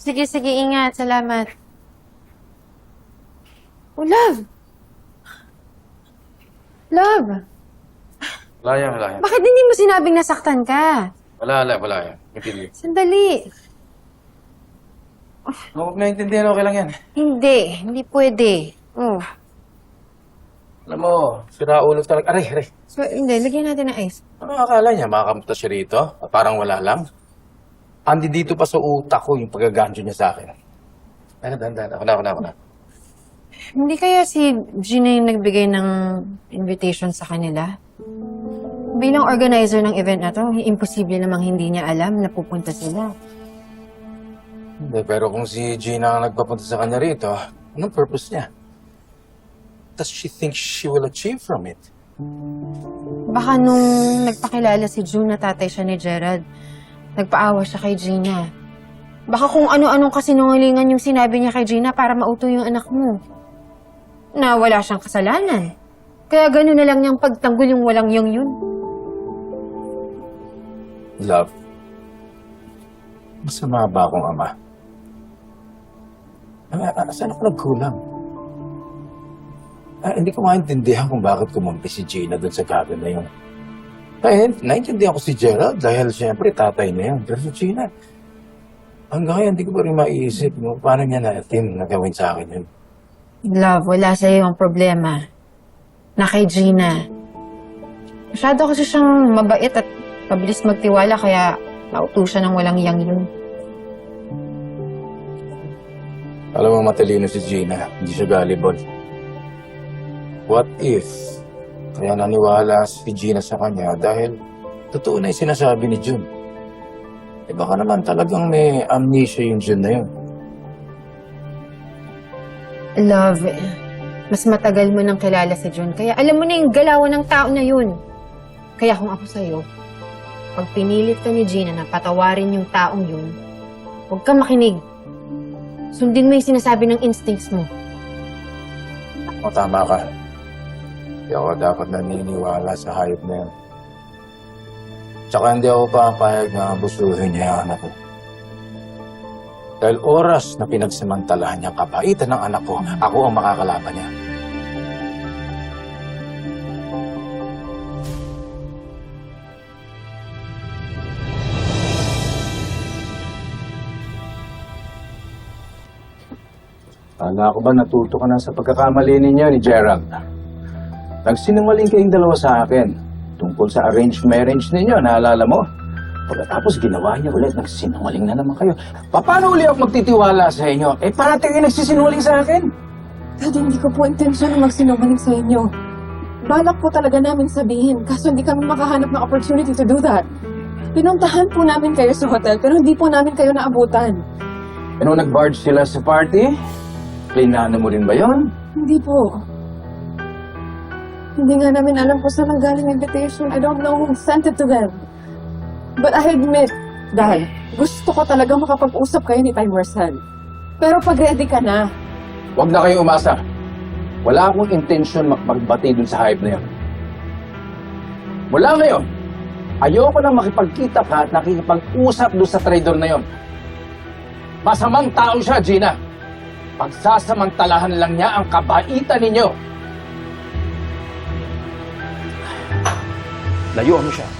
Sige, sige, ingat. Salamat. Oh, love! Love! Wala yan, wala yan. Bakit hindi mo sinabing nasaktan ka? Wala, wala, wala yan. Hindi. Sandali. Huwag naintindihan, okay lang yan. Hindi. Hindi pwede. Oh. Alam mo, sira ulo talaga. Aray, aray. So, hindi. Lagyan natin ng ice. Ano akala niya? Makakamta siya rito? Parang wala lang? Andi dito pa sa utak ko yung pagkagancho niya sa akin. Ano, na, ako na, ako na. Hindi kaya si Gina yung nagbigay ng invitation sa kanila? Bilang organizer ng event na to, imposible namang hindi niya alam na pupunta sila. Hindi, pero kung si Gina ang nagpapunta sa kanya rito, anong purpose niya? Does she think she will achieve from it? Baka nung nagpakilala si June na tatay siya ni Gerald, nagpaawa siya kay Gina. Baka kung ano-anong kasinungalingan yung sinabi niya kay Gina para mauto yung anak mo. Na wala siyang kasalanan. Kaya gano'n na lang niyang pagtanggol yung walang yung yun. Love. Masama ba akong ama? Ah, saan ako nagkulang? Ah, hindi ko maintindihan kung bakit kumampi si Gina doon sa cabin na yun. Eh, naintindihan ko si Gerald dahil siyempre tatay na yun. Pero si Gina, hanggang ngayon hindi ko pa rin maiisip no, paano niya natin nagawin sa akin yun. Love, wala sa iyo ang problema. Na kay Gina. Masyado kasi siyang mabait at mabilis magtiwala kaya nauto siya ng walang yang yun. Alam mo matalino si Gina, hindi siya gullible. What if kaya naniwala si Gina sa kanya dahil totoo na yung sinasabi ni Jun. Eh baka naman talagang may amnesia yung Jun na yun. Love, mas matagal mo nang kilala si June, kaya alam mo na yung galawan ng tao na yun. Kaya kung ako sa'yo, pag pinilit ka ni Gina na patawarin yung taong yun, huwag kang makinig. Sundin mo yung sinasabi ng instincts mo. O tama ka. Hindi ako dapat naniniwala sa hayop na yun. Tsaka hindi ako papayag na abusuhin niya yung anak ko. Dahil oras na pinagsamantalahan niya kapaitan ng anak ko, ako ang makakalaban niya. Kala ko ba natuto ka na sa pagkakamali ninyo ni Gerald? Nagsinungaling kayong dalawa sa akin tungkol sa arranged marriage ninyo, naalala mo? Pagkatapos ginawa niya ulit, nagsinungaling na naman kayo. Pa- Paano uli ako magtitiwala sa inyo? Eh, parati kayo nagsisinungaling sa akin. Dad, hindi ko po intensyon na magsinungaling sa inyo. Balak po talaga namin sabihin, kaso hindi kami makahanap ng opportunity to do that. Pinuntahan po namin kayo sa hotel, pero hindi po namin kayo naabutan. E nung nag-barge sila sa party, plinano mo rin ba yon? Hindi po. Hindi nga namin alam kung saan ang galing invitation. I don't know who sent it to them. But I admit, Dad, gusto ko talaga makapag-usap kayo ni Tay Marcel. Pero pag ready ka na, Huwag na kayong umasa. Wala akong intensyon makipagbati dun sa hype na yun. Mula ngayon, ayoko nang makipagkita ka at nakikipag-usap doon sa trader na yon. Masamang tao siya, Gina. Pagsasamantalahan lang niya ang kabaitan ninyo. Layuan mo siya.